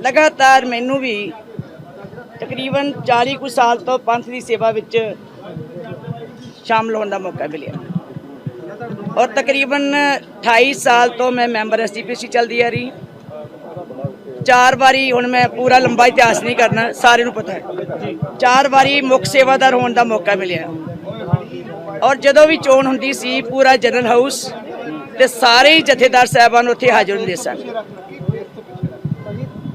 ਲਗਾਤਾਰ ਮੈਨੂੰ ਵੀ ਤਕਰੀਬਨ 40 ਕੁ ਸਾਲ ਤੋਂ ਪੰਥ ਦੀ ਸੇਵਾ ਵਿੱਚ ਸ਼ਾਮਲ ਹੋਣ ਦਾ ਮੌਕਾ ਮਿਲਿਆ। ਔਰ ਤਕਰੀਬਨ 28 ਸਾਲ ਤੋਂ ਮੈਂ ਮੈਂਬਰ ਐਸਜੀਪੀਸੀ ਚੱਲਦੀ ਆ ਰਹੀ। ਚਾਰ ਵਾਰੀ ਹੁਣ ਮੈਂ ਪੂਰਾ ਲੰਬਾ ਇਤਿਹਾਸ ਨਹੀਂ ਕਰਨਾ, ਸਾਰਿਆਂ ਨੂੰ ਪਤਾ ਹੈ। ਚਾਰ ਵਾਰੀ ਮੁੱਖ ਸੇਵਾਦਾਰ ਹੋਣ ਦਾ ਮੌਕਾ ਮਿਲਿਆ। ਔਰ ਜਦੋਂ ਵੀ ਚੋਣ ਹੁੰਦੀ ਸੀ, ਪੂਰਾ ਜਨਰਲ ਹਾਊਸ ਤੇ ਸਾਰੇ ਹੀ ਜਥੇਦਾਰ ਸਾਹਿਬਾਨ ਉੱਥੇ ਹਾਜ਼ਰ ਹੁੰਦੇ ਸਨ।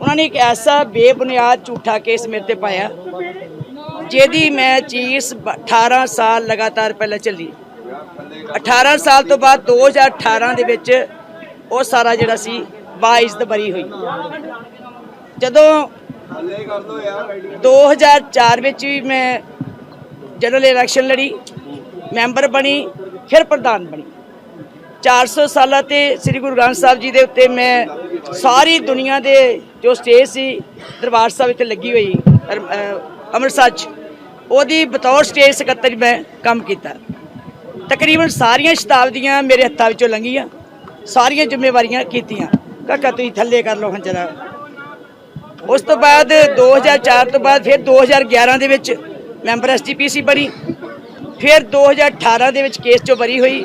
ਉਹਨਾਂ ਨੇ ਇੱਕ ਐਸਾ ਬੇਬੁਨਿਆਦ ਝੂਠਾ ਕੇਸ ਮੇਰੇ ਤੇ ਪਾਇਆ, ਜਿਹਦੀ ਮੈਂ ਚੀਜ਼ ਬ- 18 ਸਾਲ ਲਗਾਤਾਰ ਪਹਿਲਾਂ ਚੱਲੀ 18 ਸਾਲ ਤੋਂ ਬਾਅਦ 2018 ਦੇ ਵਿੱਚ ਉਹ ਸਾਰਾ ਜਿਹੜਾ ਸੀ ਬਾਇਜ਼ਤ ਬਰੀ ਹੋਈ। ਜਦੋਂ 2004 ਵਿੱਚ ਵੀ ਮੈਂ ਜਨਰਲ ਇਲੈਕਸ਼ਨ ਲੜੀ ਮੈਂਬਰ ਬਣੀ, ਫਿਰ ਪ੍ਰਧਾਨ ਬਣੀ। 400 ਸਾਲਾਂ ਤੇ ਸ੍ਰੀ ਗੁਰੂ ਗ੍ਰੰਥ ਸਾਹਿਬ ਜੀ ਦੇ ਉੱਤੇ ਮੈਂ ਸਾਰੀ ਦੁਨੀਆ ਦੇ ਜੋ ਸਟੇਜ ਸੀ, ਦਰਬਾਰ ਸਾਹਿਬ ਇੱਥੇ ਲੱਗੀ ਹੋਈ ਅੰਮ੍ਰਿਤਸਰ 'ਚ। ਉਹਦੀ ਬਤੌਰ ਸਟੇਜ ਸਕੱਤਰ ਮੈਂ ਕੰਮ ਕੀਤਾ। ਤਕਰੀਬਨ ਸਾਰੀਆਂ ਸ਼ਤਾਬਦੀਆਂ ਮੇਰੇ ਹੱਥਾਂ ਵਿੱਚੋਂ ਲੰਘੀਆਂ, ਸਾਰੀਆਂ ਜ਼ਿੰਮੇਵਾਰੀਆਂ ਕੀਤੀਆਂ। ਕਾਕਾ, ਤੁਸੀਂ ਥੱਲੇ ਕਰ ਲਓ ਹਾਂ ਉਸ ਤੋਂ ਬਾਅਦ 2004 ਤੋਂ ਬਾਅਦ ਫਿਰ 2011 ਦੇ ਵਿੱਚ ਮੈਂਬਰ ਐਸਜੀਪੀਸੀ ਬਣੀ। ਫਿਰ 2018 ਦੇ ਵਿੱਚ ਕੇਸ ਚੋਂ ਬਰੀ ਹੋਈ।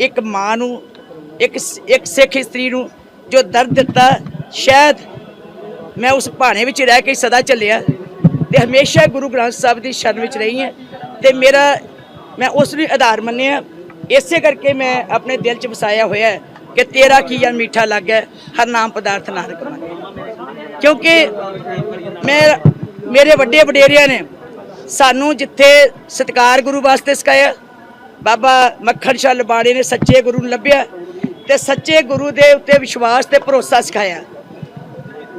ਇੱਕ ਮਾਂ ਨੂੰ, ਇੱਕ ਇੱਕ ਸਿੱਖ ਇਸਤਰੀ ਨੂੰ ਜੋ ਦਰਦ ਦਿੱਤਾ, ਸ਼ਾਇਦ ਮੈਂ ਉਸ ਭਾਣੇ ਵਿੱਚ ਰਹਿ ਕੇ ਸਦਾ ਚੱਲਿਆ ਤੇ ਹਮੇਸ਼ਾ ਗੁਰੂ ਗ੍ਰੰਥ ਸਾਹਿਬ ਦੀ ਸ਼ਰਨ ਵਿੱਚ ਰਹੀ ਹਾਂ ਤੇ ਮੇਰਾ, ਮੈਂ ਉਸ ਨੂੰ ਆਧਾਰ ਮੰਨਿਆ। ਇਸੇ ਕਰਕੇ ਮੈਂ ਆਪਣੇ ਦਿਲ 'ਚ ਵਸਾਇਆ ਹੋਇਆ ਹੈ ਕਿ ਤੇਰਾ ਕੀ ਆ ਮਿੱਠਾ ਲੱਗਾ ਹਰ ਨਾਮ ਪਦਾਰਥ ਨਾਨਕ ਮੰਗੇ ਕਿਉਂਕਿ ਮੈਂ, ਮੇਰੇ ਵੱਡੇ ਵਡੇਰਿਆਂ ਨੇ ਸਾਨੂੰ ਜਿੱਥੇ ਸਤਿਕਾਰ ਗੁਰੂ ਵਾਸਤੇ ਸਿਖਾਇਆ ਬਾਬਾ ਮੱਖਣ ਸ਼ਾਹ ਲਬਾੜੇ ਨੇ ਸੱਚੇ ਗੁਰੂ ਨੂੰ ਲੱਭਿਆ ਤੇ ਸੱਚੇ ਗੁਰੂ ਦੇ ਉੱਤੇ ਵਿਸ਼ਵਾਸ ਤੇ ਭਰੋਸਾ ਸਿਖਾਇਆ।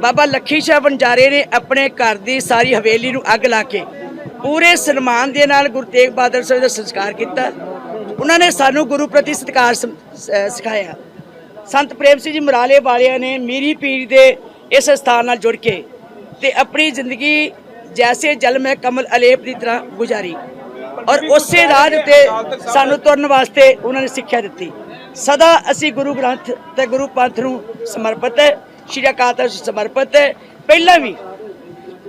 ਬਾਬਾ ਲੱਖੀ ਸ਼ਾਹ ਬੰਜਾਰੇ ਨੇ ਆਪਣੇ ਘਰ ਦੀ ਸਾਰੀ ਹਵੇਲੀ ਨੂੰ ਅੱਗ ਲਾ ਕੇ ਪੂਰੇ ਸਨਮਾਨ ਦੇ ਨਾਲ ਗੁਰੂ ਤੇਗ ਬਹਾਦਰ ਸਾਹਿਬ ਦਾ ਸੰਸਕਾਰ ਕੀਤਾ। ਉਹਨਾਂ ਨੇ ਸਾਨੂੰ ਗੁਰੂ ਪ੍ਰਤੀ ਸਤਿਕਾਰ ਸਿਖਾਇਆ। ਸੰਤ ਪ੍ਰੇਮ ਸਿੰਘ ਜੀ ਮਰਾਲੇ ਵਾਲਿਆਂ ਨੇ ਮੀਰੀ ਪੀਰ ਦੇ ਇਸ ਸਥਾਨ ਨਾਲ ਜੁੜ ਕੇ ਤੇ ਆਪਣੀ ਜ਼ਿੰਦਗੀ ਜੈਸੇ ਜਲ ਮੈਂ ਕਮਲ ਅਲੇਪ ਦੀ ਤਰ੍ਹਾਂ ਗੁਜ਼ਾਰੀ। ਔਰ ਉਸੇ ਰਾਹ ਉੱਤੇ ਸਾਨੂੰ ਤੁਰਨ ਵਾਸਤੇ ਉਹਨਾਂ ਨੇ ਸਿੱਖਿਆ ਦਿੱਤੀ। ਸਦਾ ਅਸੀਂ ਗੁਰੂ ਗ੍ਰੰਥ ਤੇ ਗੁਰੂ ਪੰਥ ਨੂੰ ਸਮਰਪਿਤ ਹੈ ਸ਼੍ਰੀ ਅਕਾਲ ਤਖਤ ਸਮਰਪਿਤ ਹੈ। ਪਹਿਲਾਂ ਵੀ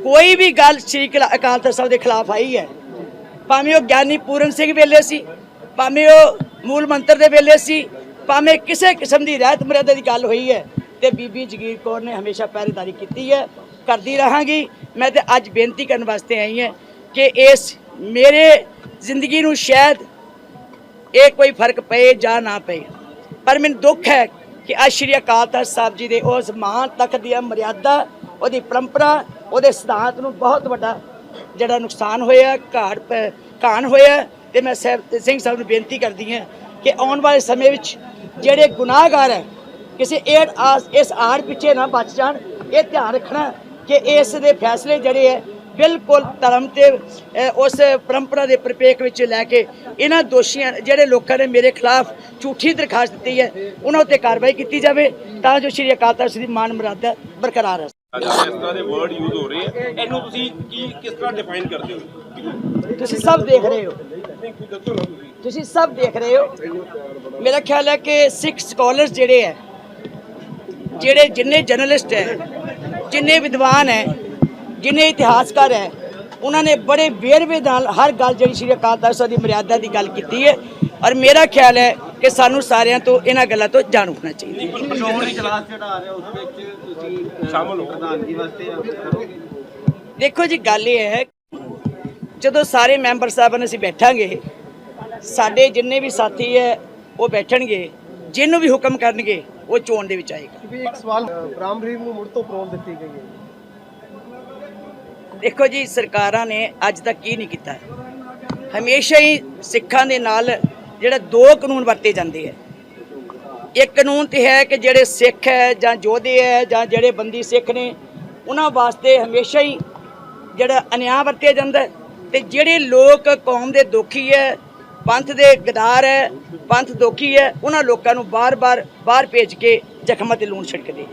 ਕੋਈ ਵੀ ਗੱਲ ਸ਼੍ਰੀ ਅਕਾ- ਅਕਾਲ ਤਖਤ ਸਾਹਿਬ ਦੇ ਖਿਲਾਫ ਆਈ ਹੈ ਭਾਵੇਂ ਉਹ ਗਿਆਨੀ ਪੂਰਨ ਸਿੰਘ ਵੇਲੇ ਸੀ ਭਾਵੇਂ ਉਹ ਮੂਲ ਮੰਤਰ ਦੇ ਵੇਲੇ ਸੀ ਭਾਵੇਂ ਕਿਸੇ ਕਿਸਮ ਦੀ ਰਹਿਤ ਮਰਿਆਦਾ ਦੀ ਗੱਲ ਹੋਈ ਹੈ ਤੇ ਬੀਬੀ ਜਗੀਰ ਕੌਰ ਨੇ ਹਮੇਸ਼ਾ ਪਹਿਰੇਦਾਰੀ ਕੀਤੀ ਹੈ ਕਰਦੀ ਰਹਾਂਗੀ। ਮੈਂ ਤੇ ਅੱਜ ਬੇਨਤੀ ਕਰਨ ਵਾਸਤੇ ਆਈ ਹਾਂ ਕਿ ਇਸ ਮੇਰੇ ਜ਼ਿੰਦਗੀ ਨੂੰ ਸ਼ਾਇਦ ਇਹ ਕੋਈ ਫ਼ਰਕ ਪਏ ਜਾਂ ਨਾ ਪਏ। ਪਰ ਮੈਨੂੰ ਦੁੱਖ ਹੈ ਕਿ ਅੱਜ ਸ਼੍ਰੀ ਅਕਾਲ ਤਖਤ ਸਾਹਿਬ ਜੀ ਦੇ ਉਸ ਮਹਾਨ ਤਖਤ ਦੀਆਂ ਮਰਿਆਦਾ, ਉਹਦੀ ਪਰੰਪਰਾ, ਉਹਦੇ ਸਿਧਾਂਤ ਨੂੰ ਬਹੁਤ ਵੱਡਾ ਜਿਹੜਾ ਨੁਕਸਾਨ ਹੋਇਆ, ਘਾੜ ਪ- ਘਾਣ ਹੋਇਆ। ਤੇ ਮੈਂ ਸਾਹਿਬ ਸਿੰਘ ਸਾਹਿਬ ਨੂੰ ਬੇਨਤੀ ਕਰਦੀ ਹਾਂ ਕਿ ਆਉਣ ਵਾਲੇ ਸਮੇਂ ਵਿੱਚ ਜਿਹੜੇ ਗੁਨਾਹਗਾਰ ਹੈ, ਕਿਸੇ ਏਡ ਆਸ, ਇਸ ਆੜ ਪਿੱਛੇ ਨਾ ਬਚ ਜਾਣ। ਇਹ ਧਿਆਨ ਰੱਖਣਾ ਕਿ ਇਸ ਦੇ ਫੈਸਲੇ ਜਿਹੜੇ ਹੈ ਬਿਲਕੁਲ ਧਰਮ ਤੇ ਉਸ ਪਰੰਪਰਾ ਦੇ ਪ੍ਰਪੇਖ ਵਿੱਚ ਲੈ ਕੇ ਇਹਨਾਂ ਦੋਸ਼ੀਆਂ ਜਿਹੜੇ ਲੋਕਾਂ ਨੇ ਮੇਰੇ ਖਿਲਾਫ ਝੂਠੀ ਦਰਖਾਸਤ ਦਿੱਤੀ ਹੈ ਉਹਨਾਂ ਉੱਤੇ ਕਾਰਵਾਈ ਕੀਤੀ ਜਾਵੇ ਤਾਂ ਜੋ ਸ਼੍ਰੀ ਅਕਾਲ ਤਖਤ ਦੀ ਮਾਨ ਮਰਿਆਦਾ ਬਰਕਰਾਰ ਰਹੇ। ਅੱਜ ਇਸ ਤਰ੍ਹਾਂ ਦੇ ਵਰਡ ਯੂਜ਼ ਹੋ ਰਹੇ ਆ। ਇਹਨੂੰ ਤੁਸੀਂ ਕੀ ਕਿਸ ਤਰ੍ਹਾਂ ਡਿਫਾਈਨ ਕਰਦੇ ਹੋ? ਤੁਸੀਂ ਸਭ ਦੇਖ ਰਹੇ ਹੋ। ਤੁਸੀਂ ਸਭ ਦੇਖ ਰਹੇ ਹੋ। ਮੇਰਾ ਖਿਆਲ ਹੈ ਕਿ ਸਿੱਖ ਸਕਾਲਰਸ ਜਿਹੜੇ ਹੈ ਜਿਹੜੇ ਜਿੰਨੇ ਜਰਨਲਿਸਟ ਹੈ ਜਿੰਨੇ ਵਿਦਵਾਨ ਹੈ ਜਿੰਨੇ ਇਤਿਹਾਸਕਾਰ ਹੈ ਉਹਨਾਂ ਨੇ ਬੜੇ ਵੇਰਵੇ ਨਾਲ ਹਰ ਗੱਲ ਜਿਹੜੀ ਸ਼੍ਰੀ ਅਕਾਲ ਤਖਤ ਸਾਹਿਬ ਦੀ ਮਰਿਆਦਾ ਦੀ ਗੱਲ ਕੀਤੀ ਹੈ ਔਰ ਮੇਰਾ ਖਿਆਲ ਹੈ ਕਿ ਸਾਨੂੰ ਸਾਰਿਆਂ ਤੋਂ ਇਹਨਾਂ ਗੱਲਾਂ ਤੋਂ ਜਾਣੂ ਹੋਣਾ ਚਾਹੀਦਾ ਸ਼੍ਰੋਮਣੀ ਕਲਾਸ ਜਿਹੜਾ ਆ ਰਿਹਾ ਉਸ ਵਿੱਚ ਤੁਸੀਂ ਸ਼ਾਮਲ ਹੋ। ਪ੍ਰਧਾਨਗੀ ਵਾਸਤੇ ਕਰੋਗੇ ਦੇਖੋ ਜੀ ਗੱਲ ਇਹ ਹੈ ਜਦੋਂ ਸਾਰੇ ਮੈਂਬਰ ਸਾਹਿਬਾਨ ਅਸੀਂ ਬੈਠਾਂਗੇ ਸਾਡੇ ਜਿੰਨੇ ਵੀ ਸਾਥੀ ਹੈ ਉਹ ਬੈਠਣਗੇ ਜਿਹਨੂੰ ਵੀ ਹੁਕਮ ਕਰਨਗੇ ਉਹ ਚੋਣ ਦੇ ਵਿੱਚ ਆਏਗਾ। ਇੱਕ ਸਵਾਲ ਰੀਮ ਨੂੰ ਮੁੜ ਤੋਂ ਪਰੋਲ ਦਿੱਤੀ ਗਈ ਹੈ। ਦੇਖੋ ਜੀ, ਸਰਕਾਰਾਂ ਨੇ ਅੱਜ ਤੱਕ ਕੀ ਨਹੀਂ ਕੀਤਾ। ਹਮੇਸ਼ਾ ਹੀ ਸਿੱਖਾਂ ਦੇ ਨਾਲ ਜਿਹੜਾ ਦੋ ਕਾਨੂੰਨ ਵਰਤੇ ਜਾਂਦੇ ਹੈ ਇੱਕ ਕਾਨੂੰਨ ਤੇ ਹੈ ਕਿ ਜਿਹੜੇ ਸਿੱਖ ਹੈ ਜਾਂ ਯੋਧੇ ਹੈ ਜਾਂ ਜਿਹੜੇ ਬੰਦੀ ਸਿੱਖ ਨੇ, ਉਹਨਾਂ ਵਾਸਤੇ ਹਮੇਸ਼ਾ ਹੀ ਜਿਹੜਾ ਅਨਿਆਂ ਵਰਤਿਆ ਜਾਂਦਾ ਹੈ। ਤੇ ਜਿਹੜੇ ਲੋਕ ਕੌਮ ਦੇ ਦੁਖੀ ਹੈ, ਪੰਥ ਦੇ ਗਦਾਰ ਹੈ, ਪੰਥ ਦੁਖੀ ਹੈ, ਉਹਨਾਂ ਲੋਕਾਂ ਨੂੰ ਬਾਰ-ਬਾਰ, ਬਾਹਰ ਭੇਜ ਕੇ ਜ਼ਖਮਾਂ ਤੇ ਲੂਣ ਛਿੜਕਦੇ